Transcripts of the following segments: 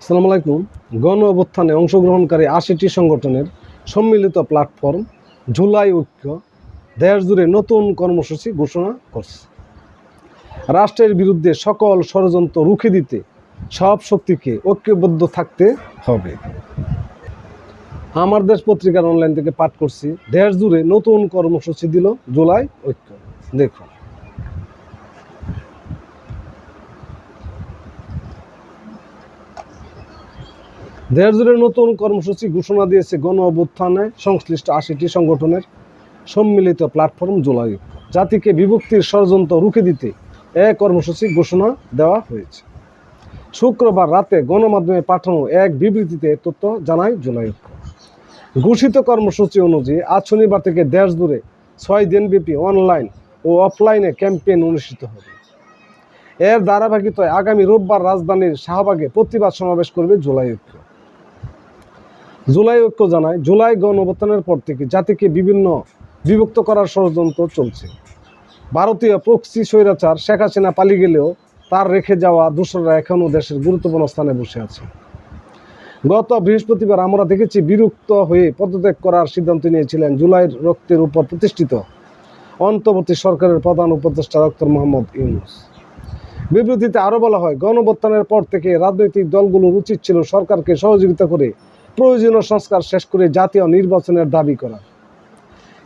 আসসালামু আলাইকুম। গণ অভ্যুত্থানে অংশগ্রহণকারী আশিটি সংগঠনের সম্মিলিত প্ল্যাটফর্ম জুলাই ঐক্য দেশ জুড়ে নতুন কর্মসূচি ঘোষণা করছে। রাষ্ট্রের বিরুদ্ধে সকল ষড়যন্ত্র রুখে দিতে সব শক্তিকে ঐক্যবদ্ধ থাকতে হবে। আমার দেশ পত্রিকার অনলাইন থেকে পাঠ করছি। দেশ জুড়ে নতুন কর্মসূচি দিল জুলাই ঐক্য। দেখুন। দেশ জুড়ে নতুন কর্মসূচি ঘোষণা দিয়েছে গণ অভ্যুত্থানে সংশ্লিষ্ট আশিটি সংগঠনের সম্মিলিত প্ল্যাটফর্ম জুলাই। জাতিকে বিভক্তির ষড়যন্ত্র রুখে দিতে এ কর্মসূচি ঘোষণা দেওয়া হয়েছে। শুক্রবার রাতে গণমাধ্যমে পাঠানো এক বিবৃতিতে তথ্য জানায় জুলাই। ঘোষিত কর্মসূচি অনুযায়ী আজ শনিবার থেকে দেশ জুড়ে ছয় দিনব্যাপী অনলাইন ও অফলাইনে ক্যাম্পেইন অনুষ্ঠিত হবে। এর ধারাবাহিকতায় আগামী রোববার রাজধানীর শাহবাগে প্রতিবাদ সমাবেশ করবে জুলাই। ঐক্য জুলাই ঐক্য জানায়, জুলাই গণ অভ্যুত্থানের পর থেকে জাতিকে বিভিন্ন বিভক্ত করার ষড়যন্ত্র চলছে। ভারতীয় প্রক্সি স্বৈরাচার শেখ হাসিনা পালিয়ে গেলেও তার রেখে যাওয়া দূসররা এখনও দেশের গুরুত্বপূর্ণ স্থানে বসে আছে। গত বৃহস্পতিবার আমরা দেখেছি বিরক্ত হয়ে পদত্যাগ করার সিদ্ধান্ত নিয়েছিলেন জুলাইয়ের রক্তের উপর প্রতিষ্ঠিত অন্তর্বর্তী সরকারের প্রধান উপদেষ্টা ডক্টর মোহাম্মদ ইউনুস। বিবৃতিতে আরও বলা হয় গণবত্থানের পর থেকে রাজনৈতিক দলগুলোর উচিত ছিল সরকারকে সহযোগিতা করে প্রয়োজনীয় সংস্কার শেষ করে জাতীয় নির্বাচনের দাবি করা।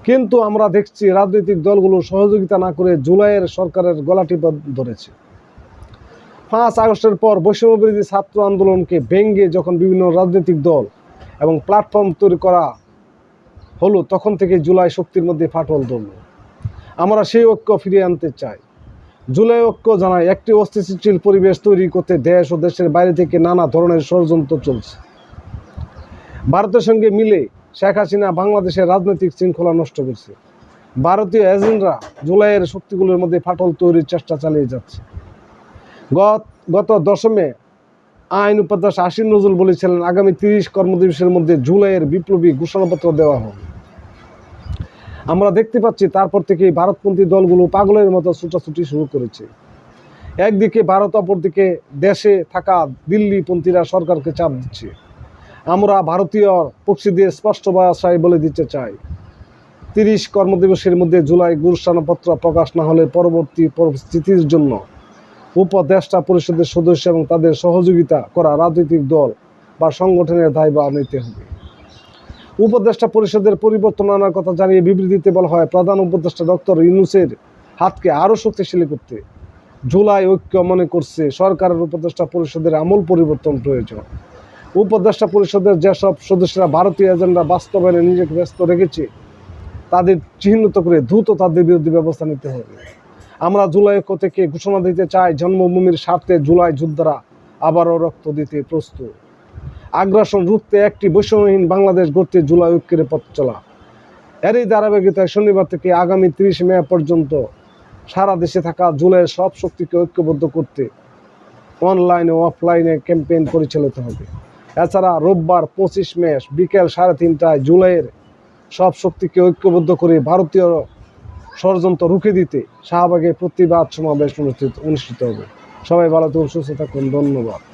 কিন্তু আমরা দেখছি রাজনৈতিক দলগুলো সহযোগিতা না করে জুলাইয়ের সরকারের গলাটি ধরেছে। পাঁচ আগস্টের পর বৈষম্যবিরোধী ছাত্র আন্দোলনকে ভেঙ্গে যখন বিভিন্ন রাজনৈতিক দল এবং প্ল্যাটফর্ম তৈরি করা হলো, তখন থেকে জুলাই শক্তির মধ্যে ফাটল ধরল। আমরা সেই ঐক্য ফিরিয়ে আনতে চাই। জুলাই ঐক্য জানায় একটি অস্থিতিশীল পরিবেশ তৈরি করতে দেশ ও দেশের বাইরে থেকে নানা ধরনের ষড়যন্ত্র চলছে। ভারতের সঙ্গে মিলে শেখ হাসিনা বাংলাদেশের রাজনৈতিক শৃঙ্খলা নষ্ট করছে। ভারতীয় এজেন্টরা জুলাইয়ের শক্তিগুলোর মধ্যে ফাটল তৈরির চেষ্টা চালিয়ে যাচ্ছে। গত গত দশমে আইন উপদেশ আশির নজরুল বলেছিলেন, আগামী তিরিশ কর্মদিবসের মধ্যে জুলাইয়ের বিপ্লবী ঘোষণাপত্র দেওয়া হবে। আমরা দেখতে পাচ্ছি, তারপর থেকে ভারতপন্থী দলগুলো পাগলের মতো ছুটাছুটি শুরু করেছে। একদিকে ভারত, অপরদিকে দেশে থাকা দিল্লিপন্থীরা সরকারকে চাপ দিচ্ছে। আমরা ভারতীয় পক্ষীদের স্পষ্ট ভাষায় বলে দিতে চাই। তিরিশ কর্মদিবসের মধ্যে জুলাই ঘোষণাপত্র প্রকাশ না হলে পরবর্তী পরিস্থিতির জন্য উপদেষ্টা পরিষদের সদস্য এবং তাদের সহযোগিতা করা রাজনৈতিক দল বা সংগঠনের দায়ভার নিতে হবে। উপদেষ্টা পরিষদের পরিবর্তন আনার কথা জানিয়ে বিবৃতিতে বলা হয়, প্রধান উপদেষ্টা ডক্টর ইউনুসের হাতকে আরও শক্তিশালী করতে জুলাই ঐক্য মনে করছে সরকারের উপদেষ্টা পরিষদের আমূল পরিবর্তন প্রয়োজন। উপদেষ্টা পরিষদের যেসব সদস্যরা ভারতীয় এজেন্ডা বাস্তবায়নে নিজেকে ব্যস্ত রেখেছে, তাদের চিহ্নিত করে দ্রুত তাদের বিরুদ্ধে ব্যবস্থা নিতে হবে। আমরা জুলাই থেকে ঘোষণা দিতে চাই, জন্মভূমির স্বার্থে জুলাই যোদ্ধারা আবারও রক্ত দিতে প্রস্তুত। আগ্রাসন রুখতে একটি বৈষম্যহীন বাংলাদেশ গড়তে জুলাই ঐক্যের পথ চলা। এরই ধারাবাহিকতায় শনিবার থেকে আগামী তিরিশ মে পর্যন্ত সারা দেশে থাকা জুলাইয়ের সব শক্তিকে ঐক্যবদ্ধ করতে অনলাইন ও অফলাইনে ক্যাম্পেইন পরিচালিত হবে। এছাড়া রোববার পঁচিশ মে, বিকেল সাড়ে তিনটায় জুলাইয়ের সব শক্তিকে ঐক্যবদ্ধ করে ভারতীয় ষড়যন্ত্র রুখে দিতে শাহবাগে প্রতিবাদ সমাবেশ অনুষ্ঠিত অনুষ্ঠিত হবে। সবাই ভালো থাকুন, সুস্থ থাকুন, ধন্যবাদ।